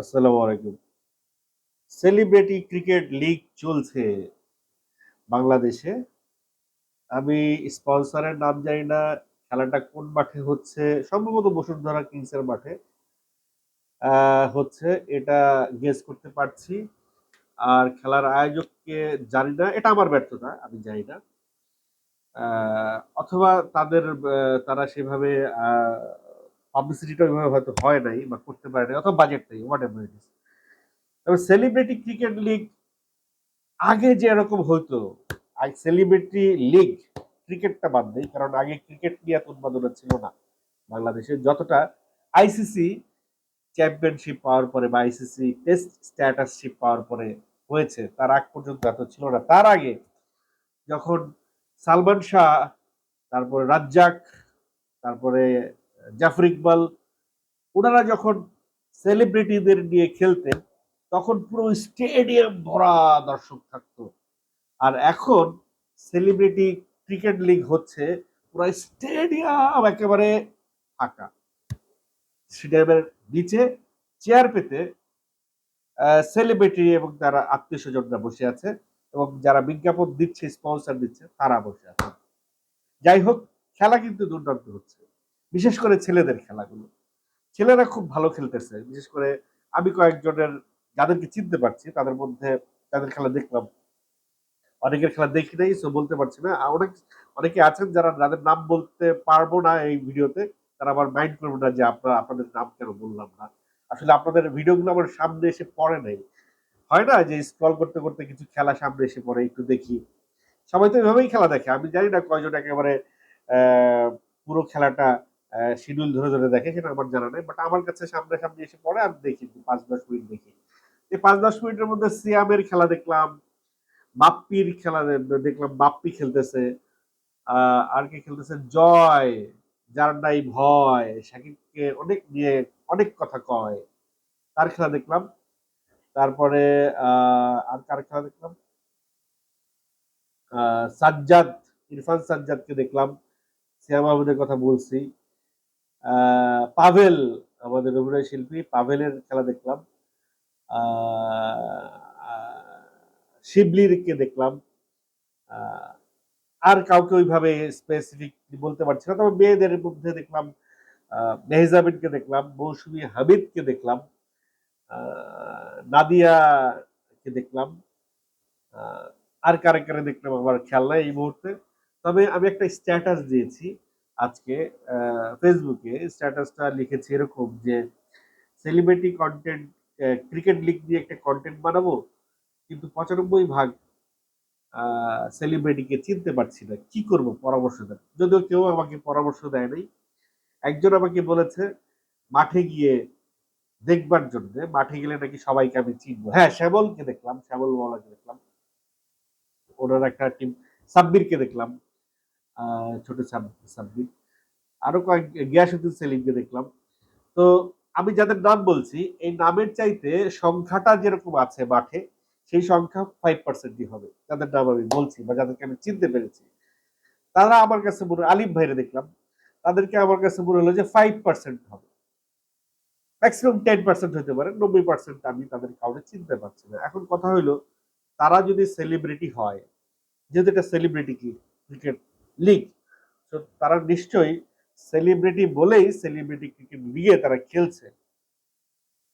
আসসালামু আলাইকুম। Celebrity cricket league চলছে বাংলাদেশে। আমি স্পন্সরের নাম জানি না, খেলাটা কোন মাঠে হচ্ছে, সম্ভবত বসুন্ধরা কিংসের মাঠে। হচ্ছে এটা গেস করতে পারছি। আর খেলার আয়োজককে জানি না, এটা আমার ব্যর্থতা, আমি জানি না। অথবা তাদের তারা সেভাবে পাবলিসিটিটা ওইভাবে হয়তো হয় নাই বা করতে পারে নাই, অথবা বাজেট নেই হোয়াট এভার ইট ইস তবে সেলিব্রিটি ক্রিকেট লিগ আগে যে এরকম হতো সেলিব্রিটি লিগ ক্রিকেটটা বাদ দেয় কারণ আগে ক্রিকেট নিয়ে এত উন্মাদনা ছিল না। বাংলাদেশে যতটা আইসিসি চ্যাম্পিয়নশিপ পাওয়ার পরে বা আইসিসি টেস্ট স্ট্যাটাসশিপ পাওয়ার পরে হয়েছে, তার আগ পর্যন্ত এত ছিল না। তার আগে যখন সালমান শাহ, তারপরে রাজ্জাক, তারপরে জাফর ইকবাল, ওনারা যখন সেলিব্রিটিদের নিয়ে খেলতেন, তখন পুরো স্টেডিয়াম ভরা দর্শক থাকতো। আর এখন সেলিব্রিটি ক্রিকেট লিগ হচ্ছে, পুরো স্টেডিয়াম একেবারে ফাঁকা। স্টেডিয়ামের নিচে চেয়ার পেতে সেলিব্রিটি এবং তারা আত্মীয় স্বজনরা বসে আছে এবং যারা বিজ্ঞাপন দিচ্ছে স্পন্সর দিচ্ছে, তারা বসে আছে। যাই হোক, খেলা কিন্তু দুর্দান্ত হচ্ছে। বিশেষ করে ছেলেদের খেলাগুলো। ছেলেরা খুব ভালো খেলতেছে। বিশেষ করে আমি কয়েকজনের যাদেরকে চিনতে পারছি, তাদের মধ্যে তাদের খেলা দেখলাম। অনেকের খেলা দেখি নাই সো বলতে পারছি না। অনেক, অনেকে আছেন যারা যাদের নাম বলতে পারব না এই ভিডিওতে, তারা আবার মাইন্ড করব না যে আপনারা, আপনাদের নাম কেন বললাম না। আসলে আপনাদের ভিডিওগুলো আমার সামনে এসে পড়ে নাই। হয় না যে স্ক্রল করতে করতে কিছু খেলা সামনে এসে পড়ে, একটু দেখি। সবাই তো এভাবেই খেলা দেখে। আমি জানি না কয়জন একেবারে পুরো খেলাটা শিডিউল ধরে ধরে দেখে, সেটা আমার জানা নেই বাট আমার কাছে সামনে সামনে এসে পড়ে, আমি দেখি পাঁচ দশ মিনিট দেখি। এই পাঁচ দশ মিনিটের মধ্যে সিয়ামের খেলা দেখলাম, বাপ্পির খেলা দেখলাম, বাপ্পি খেলতেছে আর কে খেলতেছে? জয়, যার নাই ভয় সাকিবকে অনেক নিয়ে, অনেক কথা কয়। তার খেলা দেখলাম, তারপরে আর কার খেলা দেখলাম? সাজ্জাদ, ইরফান সাজ্জাদকে দেখলাম। সিয়াম আহমেদের কথা বলছি। পাভেল, আমাদের অভিনয় শিল্পী পাভেলের খেলা দেখলাম। শিবলিরকে দেখলাম। আর কাউকে ওইভাবে স্পেসিফিক বলতে পারছি না, তবে মেয়েদের মধ্যে দেখলাম মেহজাবিনকে দেখলাম, মৌসুমী হামিদকে দেখলাম নাদিয়াকে দেখলাম আর কারে কারে দেখলাম আমার খেয়াল নাই এই মুহূর্তে। তবে আমি একটা স্ট্যাটাস দিয়েছি আজকে ফেসবুকে স্ট্যাটাসটা লিখেছি এরকম যে সেলিব্রিটি কন্টেন্ট ক্রিকেট লিগ দিয়ে একটা কন্টেন্ট বানাবো, কিন্তু পঁচানব্বই ভাগ সেলিব্রিটিকে চিনতে পারছি না। কি করব পরামর্শ দেন? যদিও কেউ আমাকে পরামর্শ দেয় নাই। একজন আমাকে বলেছে, মাঠে গিয়ে দেখবার জন্য, মাঠে গেলে নাকি সবাইকে আমি চিনবো। হ্যাঁ শ্যামলকে দেখলাম, শ্যামল বলাকে দেখলাম। ওনার একটা টিম সাব্বিরকে দেখলাম। ছোট সাব- সাব্বির আরও কয়েক গিয়াসুদ্দিন সেলিমকে দেখলাম। তো আমি যাদের নাম বলছি, এই নামের চাইতে সংখ্যাটা যেরকম আছে মাঠে, সেই সংখ্যা ফাইভ পার্সেন্টই হবে। যাদের নাম আমি বলছি বা যাদেরকে আমি চিনতে পেরেছি। তারা আমার কাছে মনে আলিম ভাইরে দেখলাম, তাদেরকে আমার কাছে মনে হলো যে ফাইভ পার্সেন্ট হবে। ম্যাক্সিমাম টেন পার্সেন্ট হতে পারে, নব্বই পার্সেন্ট আমি তাদের কাউকে চিনতে পারছি না। এখন কথা হইল, তারা যদি সেলিব্রিটি হয়, যেহেতু এটা সেলিব্রিটি কি ক্রিকেট লিগ তো তারা নিশ্চয়ই সেলিব্রিটি বলেই সেলিব্রিটি ক্রিকেট লিগে তারা খেলছে।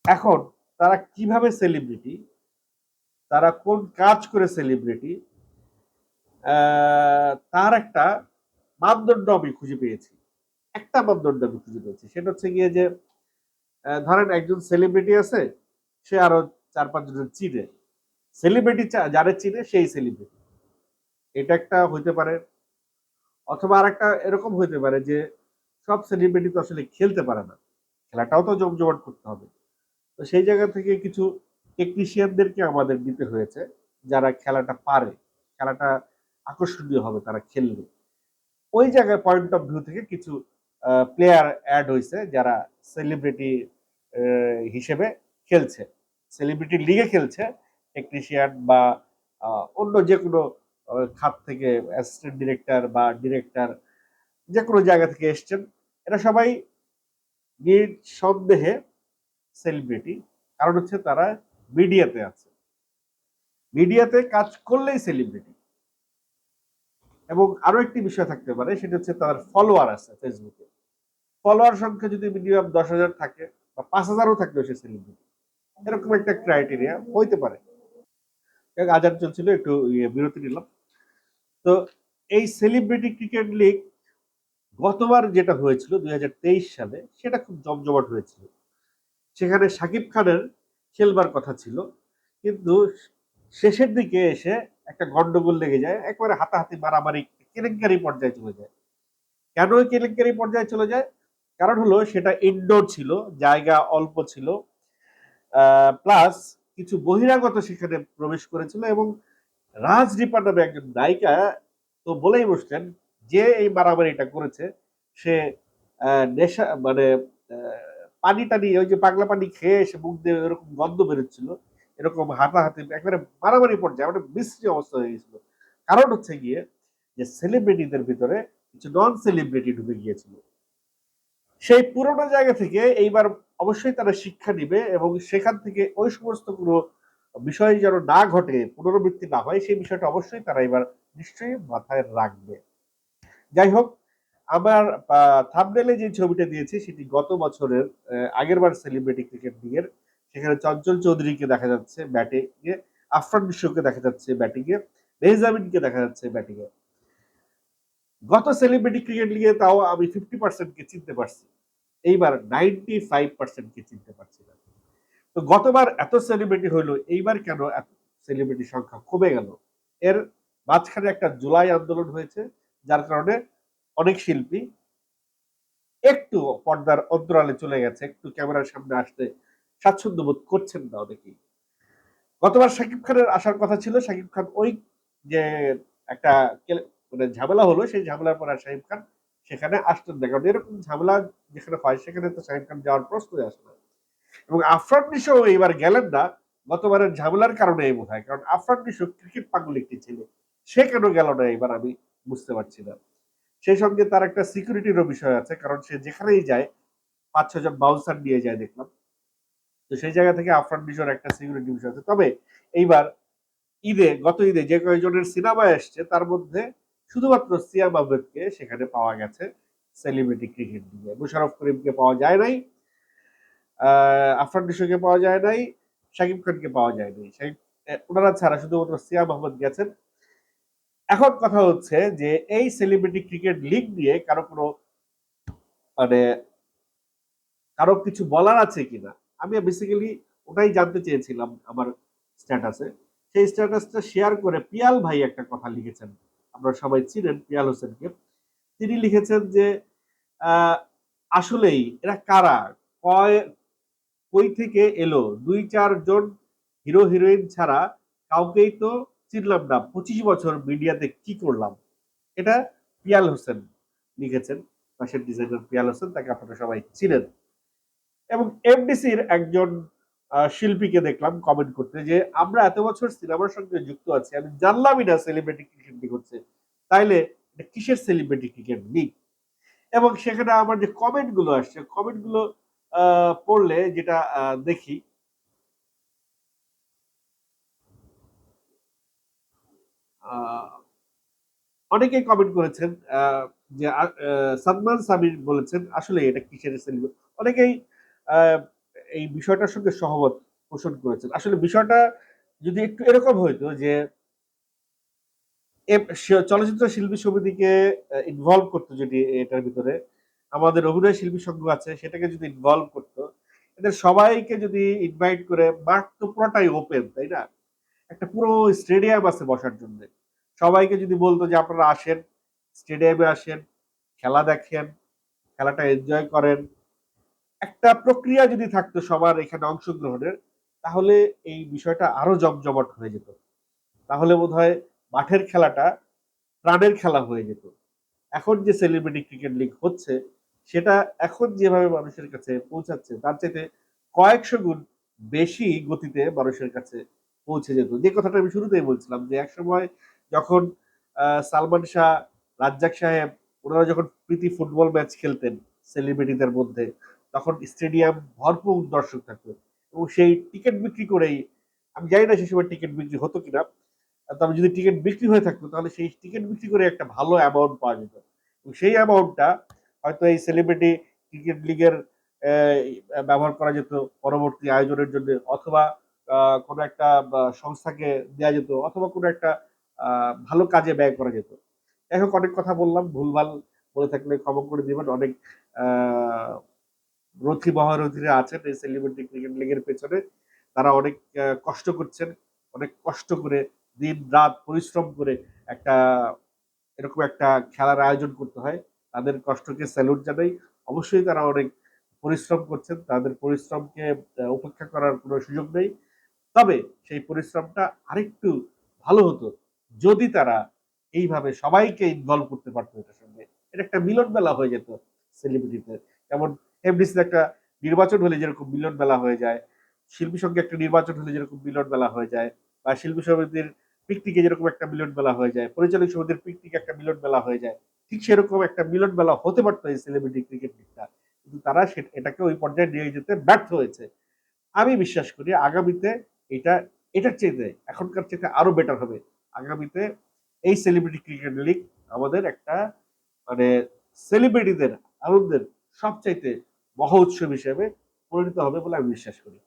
এখন তারা কীভাবে সেলিব্রিটি তারা কোন কাজ করে সেলিব্রিটি তার একটা মানদণ্ড আমি খুঁজে পেয়েছি। একটা মানদণ্ড আমি খুঁজে পেয়েছি। সেটা হচ্ছে গিয়ে যে ধরেন একজন সেলিব্রিটি আছে, সে আরও চার পাঁচ জন চিনে। সেলিব্রিটি যারা চিনে সেই সেলিব্রিটি এটা একটা হইতে পারে অথবা আর একটা এরকম হইতে পারে যে সব সেলিব্রিটি তো আসলে খেলতে পারে না। খেলাটাও তো জমজমাট করতে হবে। তো সেই জায়গা থেকে কিছু টেকনিশিয়ানদেরকে আমাদের দিতে হয়েছে, যারা খেলাটা পারে, খেলাটা আকর্ষণীয় হবে তারা খেললে ওই জায়গায় পয়েন্ট অফ ভিউ থেকে কিছু প্লেয়ার অ্যাড হয়েছে যারা সেলিব্রিটি হিসেবে খেলছে। সেলিব্রিটি লিগে খেলছে টেকনিশিয়ান বা অন্য যে কোনো খাত থেকে অ্যাসিস্ট্যান্ট ডিরেক্টর বা ডিরেক্টর যে কোনো জায়গা থেকে এসছেন, এরা সবাই নিঃসন্দেহে সেলিব্রিটি কারণ হচ্ছে তারা মিডিয়াতে আছে। মিডিয়াতে কাজ করলেই সেলিব্রিটি এবং আরও একটি বিষয় থাকতে পারে, সেটা হচ্ছে তার ফলোয়ার আছে ফেসবুকে ফলোয়ার সংখ্যা যদি মিনিমাম দশ হাজার থাকে বা পাঁচ হাজারও থাকবে সে সেলিব্রিটি এরকম একটা ক্রাইটেরিয়া হইতে পারে। আজার চলছিল, একটু ইয়ে বিরতি নিলাম। তো এই সেলিব্রিটি ক্রিকেট লিগ গতবার যেটা হয়েছিল দু হাজার তেইশ সালে, সেটা খুব জমজমাট হয়েছিল। সেখানে সাকিব খানের খেলবার কথা ছিল, কিন্তু শেষের দিকে এসে একটা গন্ডগোল লেগে যায়, একবারে হাতাহাতি মারামারি, কেলেঙ্কারি পর্যায়ে চলে যায়। কেন ওই কেলেঙ্কারি পর্যায়ে চলে যায়? কারণ হলো সেটা ইনডোর ছিল, জায়গা অল্প ছিল। প্লাস কিছু বহিরাগত সেখানে প্রবেশ করেছিল এবং রাজ নামে একজন নায়িকা তো বলেই বসছেন যে এই মারামারিটা করেছে, সে নেশা মানে পানি টানি, ওই যে পাগলা পানি খেয়ে এসে মুখ দিয়ে এরকম গন্ধ বেরোচ্ছিল, এরকম হাতাহাতি, একবারে মারামারি পর্যায়ে মানে বিশ্রী অবস্থা হয়ে গেছিল। কারণ হচ্ছে গিয়ে যে সেলিব্রিটিদের ভিতরে কিছু নন সেলিব্রিটি ঢুকে গিয়েছিল। সেই পুরোনো জায়গা থেকে এইবার অবশ্যই তারা শিক্ষা নিবে এবং সেখান থেকে ওই সমস্ত কোনো বিষয় যেন না ঘটে পুনরাবৃত্তি না হয় সেই বিষয়টা অবশ্যই তারা এবার নিশ্চয়ই মাথায় রাখবে। যাই হোক আমার থামনেলে যে ছবিটা দিয়েছি সেটি গত বছরের আহ, আগের বার সেলিব্রিটি ক্রিকেট লিগের সেখানে চঞ্চল চৌধুরীকে দেখা যাচ্ছে ব্যাটিংয়ে আফরান বিশ্বকে দেখা যাচ্ছে ব্যাটিংয়ে বেহজামিনকে দেখা যাচ্ছে ব্যাটিংয়ে গত সেলিব্রিটি ক্রিকেট লিগে তাও আমি ফিফটি পার্সেন্টকে চিনতে পারছি। এইবার নাইনটি ফাইভ পার্সেন্টকে চিনতে পারছি না। তো গতবার এত সেলিব্রিটি হইল, এইবার কেন এত সেলিব্রিটি সংখ্যা কমে গেল? এর মাঝখানে একটা জুলাই আন্দোলন হয়েছে, যার কারণে অনেক শিল্পী একটু পর্দার অন্তরালে চলে গেছে, একটু ক্যামেরার সামনে আসতে স্বাচ্ছন্দ্য বোধ করছেন না অনেকেই। গতবার শাকিব খানের আসার কথা ছিল, শাকিব খান ওই যে একটা মানে ঝামেলা হলো, সেই ঝামেলার পর আর শাকিব খান সেখানে আসতেন না। কারণ এরকম ঝামেলা যেখানে হয়, সেখানে তো শাকিব খান যাওয়ার প্রশ্নই আসে না। এবং আফরান নিশো এইবার গেলেন না, গতবারের ঝামেলার কারণে এই বোধ কারণ আফরান নিশো ক্রিকেট পাগল একটি ছেলে। সে কেন গেল না এবার আমি বুঝতে পারছি না। সেই সঙ্গে তার একটা সিকিউরিটিরও বিষয় আছে, কারণ সে যেখানেই যায় পাঁচ ছজন বাউন্সার নিয়ে যায় দেখলাম। তো সেই জায়গা থেকে আফরান নিশোর একটা সিকিউরিটি বিষয় আছে। তবে এইবার ঈদে, গত ঈদে যে কয়েকজনের সিনেমা এসছে, তার মধ্যে শুধুমাত্র সিয়াম আহমেদকে সেখানে পাওয়া গেছে সেলিব্রিটি ক্রিকেট দিয়ে মুশারফ করিমকে পাওয়া যায় নাই আফরান নিশোকে পাওয়া যায় নাই, শাকিব খানকে পাওয়া যায় নাই। ওনারা ছাড়া শুধুমাত্র সিয়াম আহমেদ গেছেন। এখন কথা হচ্ছে যে এই সেলিব্রিটি ক্রিকেট লিগ নিয়ে কারও কোনো মানে কারও কিছু বলার আছে কিনা? আমি বেসিক্যালি ওটাই জানতে চেয়েছিলাম আমার স্ট্যাটাসে সেই স্ট্যাটাসটা শেয়ার করে পিয়াল ভাই একটা কথা লিখেছেন। আপনারা সবাই চিনেন পিয়াল হোসেনকে। তিনি লিখেছেন যে আসলেই এরা কারা? কয় কই থেকে এলো? দুই চারজন হিরো হিরোইন ছাড়া কাউকেই তো চিনলাম না। পঁচিশ বছর মিডিয়াতে কি করলাম? এটা পিয়াল হোসেন লিখেছেন ফ্যাশন ডিজাইনার পিয়াল হোসেন তাকে আপনারা সবাই চিনেন। এবং এফডিসির একজন শিল্পীকে দেখলাম কমেন্ট করতে যে আমরা এত বছর সিনেমার সঙ্গে যুক্ত আছি আমি জানলামই না সেলিব্রিটি ক্রিকেট লিগ হচ্ছে তাইলে এটা কিসের সেলিব্রিটি ক্রিকেট লিগ এবং সেখানে আমার যে কমেন্টগুলো আসছে কমেন্টগুলো আহ, পড়লে যেটা দেখি। আহ, অনেকেই কমেন্ট করেছেন যে সালমান সামির বলেছেন আসলে এটা কিসের সেলিব্রিটি? অনেকেই এই বিষয়টার সঙ্গে সহমত পোষণ করেছেন। আসলে বিষয়টা যদি একটু এরকম হইতো যে চলচ্চিত্র শিল্পী সমিতিকে ইনভলভ করতো যদি এটার ভিতরে আমাদের অভিনয় শিল্পী সংঘ আছে, সেটাকে যদি ইনভলভ করতো, এদের সবাইকে যদি ইনভাইট করে, মাঠ তো পুরোটাই ওপেন তাই না? একটা পুরো স্টেডিয়াম আছে বসার জন্য। সবাইকে যদি বলতো যে আপনারা আসেন স্টেডিয়ামে আসেন, খেলা দেখেন, খেলাটা এনজয় করেন, একটা প্রক্রিয়া যদি থাকতো সবার এখানে অংশগ্রহণের, তাহলে এই বিষয়টা আরও জমজমাট হয়ে যেত। তাহলে বোধহয় মাঠের খেলাটা প্রাণের খেলা হয়ে যেত। এখন যে সেলিব্রিটি ক্রিকেট লিগ হচ্ছে সেটা এখন যেভাবে মানুষের কাছে পৌঁছাচ্ছে, তার চাইতে কয়েকশো গুণ বেশি গতিতে মানুষের কাছে পৌঁছে যেত। যে কথাটা আমি শুরুতেই বলছিলাম যে একসময় যখন সালমান শাহ, রাজ্জাক সাহেব, ওনারা যখন প্রীতি ফুটবল ম্যাচ খেলতেন সেলিব্রিটিদের মধ্যে, তখন স্টেডিয়াম ভরপুর দর্শক থাকতো। এবং সেই টিকিট বিক্রি করেই, আমি জানি না সেই সময় টিকিট বিক্রি হতো কিনা, তবে যদি টিকিট বিক্রি হয়ে থাকতো, তাহলে সেই টিকিট বিক্রি করে একটা ভালো অ্যামাউন্ট পাওয়া যেত। এবং সেই অ্যামাউন্টটা হয়তো এই সেলিব্রিটি ক্রিকেট লিগের ব্যবহার করা যেত পরবর্তী আয়োজনের জন্য, অথবা কোনো একটা সংস্থাকে দেওয়া যেত, অথবা কোনো একটা ভালো কাজে ব্যয় করা যেত। হোক, অনেক কথা বললাম, ভুলভাল বলে থাকলে ক্ষমা করে দিবেন, অনেক রথী মহারথীরা আছেন এই সেলিব্রিটি ক্রিকেট লিগের পেছনে, তারা অনেক কষ্ট করছেন, অনেক কষ্ট করে দিন, রাত পরিশ্রম করে একটা, এরকম একটা খেলার আয়োজন করতে হয়। তাদের কষ্টকে স্যালুট জানাই। অবশ্যই তারা অনেক পরিশ্রম করছেন। তাদের পরিশ্রমকে উপেক্ষা করার কোনো সুযোগ নেই। তবে সেই পরিশ্রমটা আরেকটু ভালো হতো যদি তারা এইভাবে সবাইকে ইনভলভ করতে পারতো এটার সঙ্গে। এটা একটা মিলন মেলা হয়ে যেত সেলিব্রিটিদের যেমন এমডিসিতে একটা নির্বাচন হলে যেরকম মিলন মেলা হয়ে যায়, শিল্পী সঙ্গে একটা নির্বাচন হলে যেরকম মিলন মেলা হয়ে যায়, বা শিল্পী সমিতির পিকনিকে যেরকম একটা মিলন মেলা হয়ে যায়, পরিচালক সমিতির পিকনিকে একটা মিলন মেলা হয়ে যায়। ঠিক সেরকম একটা মিলন মেলা হতে পারতো এই সেলিব্রিটি ক্রিকেট লিগটা কিন্তু তারা এটাকে ওই পর্যায়ে নিয়ে যেতে ব্যর্থ হয়েছে। আমি বিশ্বাস করি আগামীতে এটা, এটার চাইতে এখনকার চাইতে আরও বেটার হবে। আগামীতে এই সেলিব্রিটি ক্রিকেট লিগ আমাদের একটা মানে সেলিব্রিটিদের আনন্দের সবচাইতে মহা উৎসব হিসেবে পরিণত হবে বলে আমি বিশ্বাস করি।